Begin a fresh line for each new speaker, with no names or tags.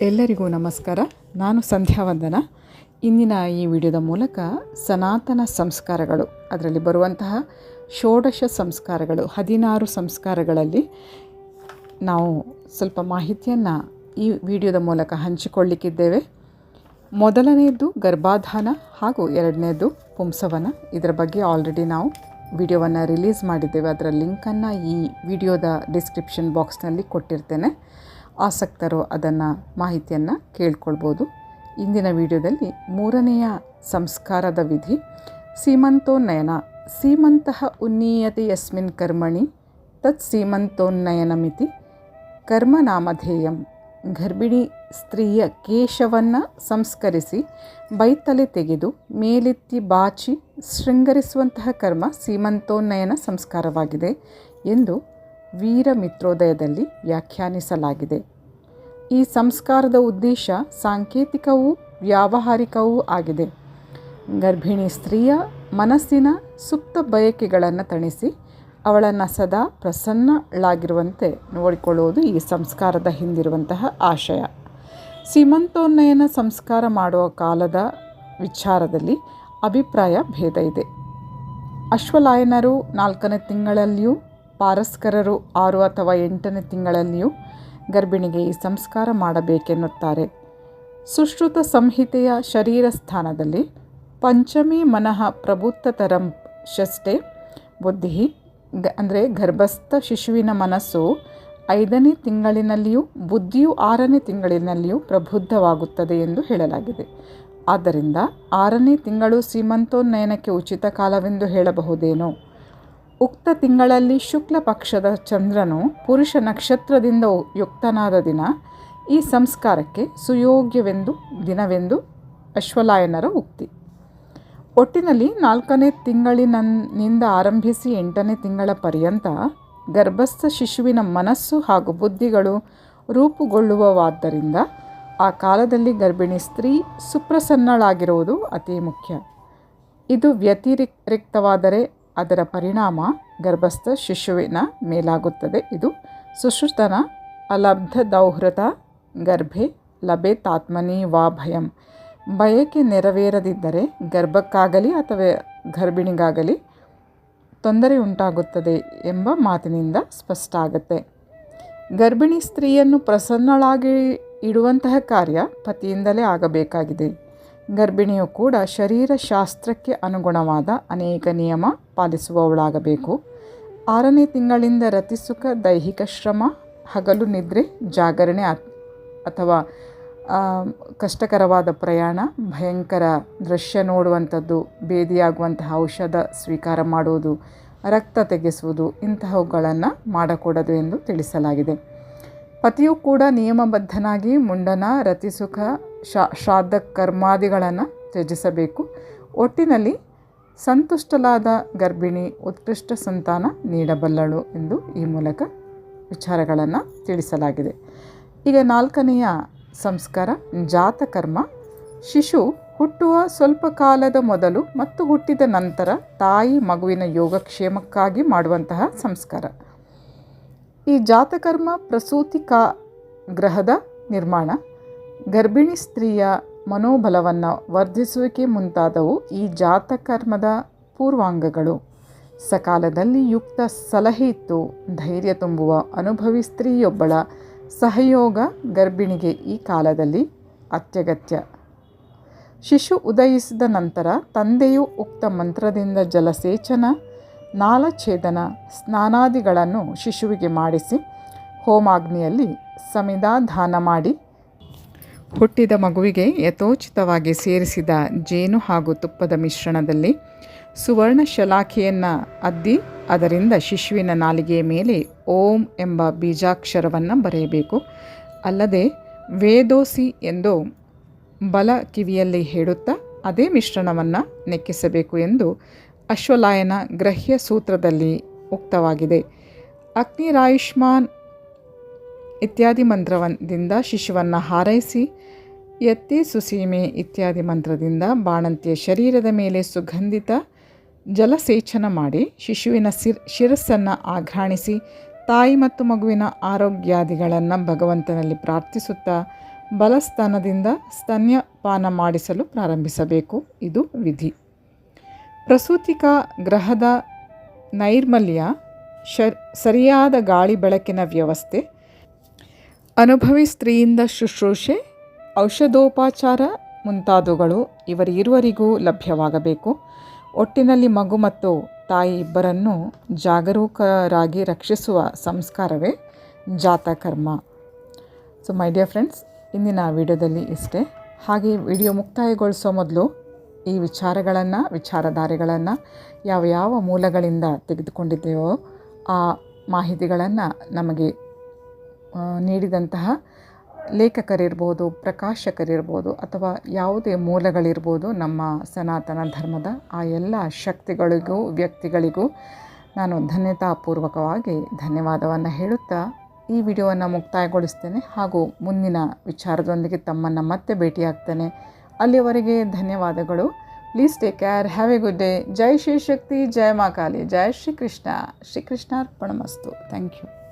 ಎಲ್ಲರಿಗೂ ನಮಸ್ಕಾರ. ನಾನು ಸಂಧ್ಯಾ ವಂದನ. ಇಂದಿನ ಈ ವಿಡಿಯೋದ ಮೂಲಕ ಸನಾತನ ಸಂಸ್ಕಾರಗಳು, ಅದರಲ್ಲಿ ಬರುವಂತಹ ಷೋಡಶ ಸಂಸ್ಕಾರಗಳು, ಹದಿನಾರು ಸಂಸ್ಕಾರಗಳಲ್ಲಿ ನಾವು ಸ್ವಲ್ಪ ಮಾಹಿತಿಯನ್ನು ಈ ವಿಡಿಯೋದ ಮೂಲಕ ಹಂಚಿಕೊಳ್ಳಿಕ್ಕಿದ್ದೇವೆ. ಮೊದಲನೆಯದು ಗರ್ಭಾಧಾನ ಹಾಗೂ ಎರಡನೇದು ಪುಂಸವನ. ಇದರ ಬಗ್ಗೆ ಆಲ್ರೆಡಿ ನಾವು ವಿಡಿಯೋವನ್ನು ರಿಲೀಸ್ ಮಾಡಿದ್ದೇವೆ. ಅದರ ಲಿಂಕನ್ನು ಈ ವಿಡಿಯೋದ ಡಿಸ್ಕ್ರಿಪ್ಷನ್ ಬಾಕ್ಸ್ನಲ್ಲಿ ಕೊಟ್ಟಿರ್ತೇನೆ. ಆಸಕ್ತರು ಅದನ್ನು ಮಾಹಿತಿಯನ್ನು ಕೇಳ್ಕೊಳ್ಬೋದು. ಇಂದಿನ ವಿಡಿಯೋದಲ್ಲಿ ಮೂರನೆಯ ಸಂಸ್ಕಾರದ ವಿಧಿ, ಸೀಮಂತೋನ್ನಯನ. ಸೀಮಂತಃ ಉನ್ನೀಯತೆ ಯಸ್ಮಿನ್ ಕರ್ಮಣಿ, ತತ್ ಸೀಮಂತೋನ್ನಯನಮಿತಿ ಕರ್ಮನಾಮಧೇಯಂ ಗರ್ಭಿಣಿ ಸ್ತ್ರೀಯ ಕೇಶವನ್ನು ಸಂಸ್ಕರಿಸಿ, ಬೈತಲೆ ತೆಗೆದು, ಮೇಲೆತ್ತಿ ಬಾಚಿ, ಶೃಂಗರಿಸುವಂತಹ ಕರ್ಮ ಸೀಮಂತೋನ್ನಯನ ಸಂಸ್ಕಾರವಾಗಿದೆ ಎಂದು ವೀರಮಿತ್ರೋದಯದಲ್ಲಿ ವ್ಯಾಖ್ಯಾನಿಸಲಾಗಿದೆ. ಈ ಸಂಸ್ಕಾರದ ಉದ್ದೇಶ ಸಾಂಕೇತಿಕವೂ ವ್ಯಾವಹಾರಿಕವೂ ಆಗಿದೆ. ಗರ್ಭಿಣಿ ಸ್ತ್ರೀಯ ಮನಸ್ಸಿನ ಸುಪ್ತ ಬಯಕೆಗಳನ್ನು ತಣಿಸಿ ಅವಳನ್ನು ಸದಾ ಪ್ರಸನ್ನಳಾಗಿರುವಂತೆ ನೋಡಿಕೊಳ್ಳುವುದು ಈ ಸಂಸ್ಕಾರದ ಹಿಂದಿರುವಂತಹ ಆಶಯ. ಸೀಮಂತೋನ್ನಯನ ಸಂಸ್ಕಾರ ಮಾಡುವ ಕಾಲದ ವಿಚಾರದಲ್ಲಿ ಅಭಿಪ್ರಾಯ ಭೇದ ಇದೆ. ಅಶ್ವಲಾಯನರು ನಾಲ್ಕನೇ ತಿಂಗಳಲ್ಲಿಯೂ ಪಾರಸ್ಕರರು ಆರು ಅಥವಾ ಎಂಟನೇ ತಿಂಗಳಲ್ಲಿಯೂ ಗರ್ಭಿಣಿಗೆ ಈ ಸಂಸ್ಕಾರ ಮಾಡಬೇಕೆನ್ನುತ್ತಾರೆ. ಸುಶ್ರುತ ಸಂಹಿತೆಯ ಶರೀರ ಸ್ಥಾನದಲ್ಲಿ ಪಂಚಮಿ ಮನಃ ಪ್ರಭುತ್ತತರಂ ಷಷ್ಟೆ ಬುದ್ಧಿ ಗ ಅಂದರೆ ಗರ್ಭಸ್ಥ ಶಿಶುವಿನ ಮನಸ್ಸು ಐದನೇ ತಿಂಗಳಿನಲ್ಲಿಯೂ ಬುದ್ಧಿಯು ಆರನೇ ತಿಂಗಳಿನಲ್ಲಿಯೂ ಪ್ರಬುದ್ಧವಾಗುತ್ತದೆ ಎಂದು ಹೇಳಲಾಗಿದೆ. ಆದ್ದರಿಂದ ಆರನೇ ತಿಂಗಳು ಸೀಮಂತೋನ್ನಯನಕ್ಕೆ ಉಚಿತ ಕಾಲವೆಂದು ಹೇಳಬಹುದೇನೋ? ಉಕ್ತ ತಿಂಗಳಲ್ಲಿ ಶುಕ್ಲ ಪಕ್ಷದ ಚಂದ್ರನು ಪುರುಷ ನಕ್ಷತ್ರದಿಂದ ಯುಕ್ತನಾದ ದಿನ. ಈ ಸಂಸ್ಕಾರಕ್ಕೆ ಸುಯೋಗ್ಯವೆಂದು, ದಿನವೆಂದು ಅಶ್ವಲಾಯನರ ಉಕ್ತಿ. ಒಟ್ಟಿನಲ್ಲಿ ನಾಲ್ಕನೇ ತಿಂಗಳಿನಿಂದ ಆರಂಭಿಸಿ ಎಂಟನೇ ತಿಂಗಳ ಪರ್ಯಂತ ಗರ್ಭಸ್ಥ ಶಿಶುವಿನ ಮನಸ್ಸು ಹಾಗೂ ಬುದ್ಧಿಗಳು ರೂಪುಗೊಳ್ಳುವವಾದ್ದರಿಂದ ಆ ಕಾಲದಲ್ಲಿ ಗರ್ಭಿಣಿ ಸ್ತ್ರೀ ಸುಪ್ರಸನ್ನಳಾಗಿರುವುದು ಅತಿ ಮುಖ್ಯ. ಇದು ವ್ಯತಿರಿಕ್ತವಾದರೆ ಅದರ ಪರಿಣಾಮ ಗರ್ಭಸ್ಥ ಶಿಶುವಿನ ಮೇಲಾಗುತ್ತದೆ. ಇದು ಸುಶ್ರುತನ ಅಲಬ್ಧ ದೌಹೃತ ಗರ್ಭೆ ಲಭೆ ತಾತ್ಮನಿ ವಾ ಭಯಂ. ಬಯಕೆ ನೆರವೇರದಿದ್ದರೆ ಗರ್ಭಕ್ಕಾಗಲಿ ಅಥವಾ ಗರ್ಭಿಣಿಗಾಗಲಿ ತೊಂದರೆ ಉಂಟಾಗುತ್ತದೆ ಎಂಬ ಮಾತಿನಿಂದ ಸ್ಪಷ್ಟ ಆಗುತ್ತೆ ಗರ್ಭಿಣಿ ಸ್ತ್ರೀಯನ್ನು ಪ್ರಸನ್ನಳಾಗಿ ಇಡುವಂತಹ ಕಾರ್ಯ ಪತಿಯಿಂದಲೇ ಆಗಬೇಕಾಗಿದೆ. ಗರ್ಭಿಣಿಯು ಕೂಡ ಶರೀರ ಶಾಸ್ತ್ರಕ್ಕೆ ಅನುಗುಣವಾದ ಅನೇಕ ನಿಯಮ ಪಾಲಿಸುವವಳಾಗಬೇಕು. ಆರನೇ ತಿಂಗಳಿಂದ ರತಿಸುಖ ದೈಹಿಕ ಶ್ರಮ, ಹಗಲು ನಿದ್ರೆ, ಜಾಗರಣೆ ಅಥವಾ ಕಷ್ಟಕರವಾದ ಪ್ರಯಾಣ, ಭಯಂಕರ ದೃಶ್ಯ ನೋಡುವಂಥದ್ದು, ಭೇದಿಯಾಗುವಂತಹ ಔಷಧ ಸ್ವೀಕಾರ ಮಾಡುವುದು ರಕ್ತ ತೆಗೆಸುವುದು ಇಂತಹವುಗಳನ್ನು ಮಾಡಕೂಡದು ಎಂದು ತಿಳಿಸಲಾಗಿದೆ. ಪತಿಯು ಕೂಡ ನಿಯಮಬದ್ಧನಾಗಿ ಮುಂಡನ ರತಿಸುಖ ಶಾ ಶ್ರಾದ್ದ ಕರ್ಮಾದಿಗಳನ್ನು ತ್ಯಜಿಸಬೇಕು. ಒಟ್ಟಿನಲ್ಲಿ ಸಂತುಷ್ಟಲಾದ ಗರ್ಭಿಣಿ ಉತ್ಕೃಷ್ಟ ಸಂತಾನ ನೀಡಬಲ್ಲಳು ಎಂದು ಈ ಮೂಲಕ ವಿಚಾರಗಳನ್ನು ತಿಳಿಸಲಾಗಿದೆ. ಈಗ ನಾಲ್ಕನೆಯ ಸಂಸ್ಕಾರ, ಜಾತಕರ್ಮ. ಶಿಶು ಹುಟ್ಟುವ ಸ್ವಲ್ಪ ಕಾಲದ ಮೊದಲು ಮತ್ತು ಹುಟ್ಟಿದ ನಂತರ ತಾಯಿ ಮಗುವಿನ ಯೋಗಕ್ಷೇಮಕ್ಕಾಗಿ ಮಾಡುವಂತಹ ಸಂಸ್ಕಾರ. ಈ ಜಾತಕರ್ಮ ಪ್ರಸೂತಿ ಕಾ, ಗ್ರಹದ ನಿರ್ಮಾಣ. ಗರ್ಭಿಣಿ ಸ್ತ್ರೀಯ ಮನೋಬಲವನ್ನು ವರ್ಧಿಸುವಿಕೆ ಮುಂತಾದವು ಈ ಜಾತಕರ್ಮದ ಪೂರ್ವಾಂಗಗಳು. ಸಕಾಲದಲ್ಲಿ ಯುಕ್ತ ಸಲಹೆ ಇತ್ತು, ಧೈರ್ಯ ತುಂಬುವ ಅನುಭವಿ ಸ್ತ್ರೀಯೊಬ್ಬಳ ಸಹಯೋಗ ಗರ್ಭಿಣಿಗೆ ಈ ಕಾಲದಲ್ಲಿ ಅತ್ಯಗತ್ಯ. ಶಿಶು ಉದಯಿಸಿದ ನಂತರ ತಂದೆಯು ಉಕ್ತ ಮಂತ್ರದಿಂದ ಜಲಸೇಚನ, ನಾಲಛೇದನ ಸ್ನಾನಾದಿಗಳನ್ನು ಶಿಶುವಿಗೆ ಮಾಡಿಸಿ ಹೋಮಾಗ್ನಿಯಲ್ಲಿ ಸಮಿಧಾದಾನ ಮಾಡಿ ಹುಟ್ಟಿದ ಮಗುವಿಗೆ ಯಥೋಚಿತವಾಗಿ ಸೇರಿಸಿದ ಜೇನು ಹಾಗೂ ತುಪ್ಪದ ಮಿಶ್ರಣದಲ್ಲಿ ಸುವರ್ಣ ಶಲಾಖೆಯನ್ನು ಅದ್ದಿ, ಅದರಿಂದ ಶಿಶುವಿನ ನಾಲಿಗೆಯ ಮೇಲೆ ಓಂ ಎಂಬ ಬೀಜಾಕ್ಷರವನ್ನು ಬರೆಯಬೇಕು. ಅಲ್ಲದೆ ವೇದೋಸಿ ಎಂದು ಬಲ ಕಿವಿಯಲ್ಲಿ ಹೇಳುತ್ತಾ ಅದೇ ಮಿಶ್ರಣವನ್ನು ನೆಕ್ಕಿಸಬೇಕು ಎಂದು ಅಶ್ವಲಾಯನ ಗ್ರಹ್ಯ ಸೂತ್ರದಲ್ಲಿ ಉಕ್ತವಾಗಿದೆ. ಅಗ್ನಿರಾಯುಷ್ಮಾನ್ ಇತ್ಯಾದಿ ಮಂತ್ರದಿಂದ ಶಿಶುವನ್ನು ಹಾರೈಸಿ ಎತ್ತಿ ಸುಸೀಮೆ ಇತ್ಯಾದಿ ಮಂತ್ರದಿಂದ ಬಾಣಂತಿಯ ಶರೀರದ ಮೇಲೆ ಸುಗಂಧಿತ ಜಲಸೇಚನ ಮಾಡಿ ಶಿಶುವಿನ ಸಿರ್, ಶಿರಸ್ಸನ್ನು ಆಘ್ರಾಣಿಸಿ ತಾಯಿ ಮತ್ತು ಮಗುವಿನ ಆರೋಗ್ಯಾದಿಗಳನ್ನು ಭಗವಂತನಲ್ಲಿ ಪ್ರಾರ್ಥಿಸುತ್ತಾ ಬಲಸ್ತನದಿಂದ ಸ್ತನ್ಯಪಾನ ಮಾಡಿಸಲು ಪ್ರಾರಂಭಿಸಬೇಕು. ಇದು ವಿಧಿ. ಪ್ರಸೂತಿಕ ಗ್ರಹದ ನೈರ್ಮಲ್ಯ ಶರ್, ಸರಿಯಾದ ಗಾಳಿ ಬೆಳಕಿನ ವ್ಯವಸ್ಥೆ, ಅನುಭವಿ ಸ್ತ್ರೀಯಿಂದ ಶುಶ್ರೂಷೆ ಔಷಧೋಪಚಾರ ಮುಂತಾದವುಗಳು ಇವರಿರುವರಿಗೂ ಲಭ್ಯವಾಗಬೇಕು. ಒಟ್ಟಿನಲ್ಲಿ ಮಗು ಮತ್ತು ತಾಯಿ ಇಬ್ಬರನ್ನು ಜಾಗರೂಕರಾಗಿ ರಕ್ಷಿಸುವ ಸಂಸ್ಕಾರವೇ ಜಾತಕರ್ಮ. ಸೊ ಮೈ ಡಿಯರ್ ಫ್ರೆಂಡ್ಸ್ ಇಂದಿನ ವಿಡಿಯೋದಲ್ಲಿ ಇಷ್ಟೇ. ಹಾಗೆ ವಿಡಿಯೋ ಮುಕ್ತಾಯಗೊಳಿಸೋ ಮೊದಲು ಈ ವಿಚಾರಗಳನ್ನು, ವಿಚಾರಧಾರೆಗಳನ್ನು ಯಾವ ಯಾವ ಮೂಲಗಳಿಂದ ತೆಗೆದುಕೊಂಡಿದ್ದೇವೋ ಆ ಮಾಹಿತಿಗಳನ್ನು ನಮಗೆ ನೀಡಿದಂತಹ ಲೇಖಕರಿರ್ಬೋದು, ಪ್ರಕಾಶಕರಿರ್ಬೋದು ಅಥವಾ ಯಾವುದೇ ಮೂಲಗಳಿರ್ಬೋದು ನಮ್ಮ ಸನಾತನ ಧರ್ಮದ ಆ ಎಲ್ಲ ಶಕ್ತಿಗಳಿಗೂ ವ್ಯಕ್ತಿಗಳಿಗೂ ನಾನು ಧನ್ಯತಾಪೂರ್ವಕವಾಗಿ ಧನ್ಯವಾದವನ್ನು ಹೇಳುತ್ತಾ ಈ ವಿಡಿಯೋವನ್ನು ಮುಕ್ತಾಯಗೊಳಿಸ್ತೇನೆ ಹಾಗೂ ಮುಂದಿನ ವಿಚಾರದೊಂದಿಗೆ ತಮ್ಮನ್ನು ಮತ್ತೆ ಭೇಟಿಯಾಗ್ತೇನೆ. ಅಲ್ಲಿಯವರೆಗೆ ಧನ್ಯವಾದಗಳು. Please take care have a good day ಜೈ ಶ್ರೀ ಶಕ್ತಿ. ಜಯ ಮಾ ಜೈ ಜಯ ಶ್ರೀ ಕೃಷ್ಣ. ಶ್ರೀ ಕೃಷ್ಣಾರ್ಪಣಮಸ್ತು. Thank you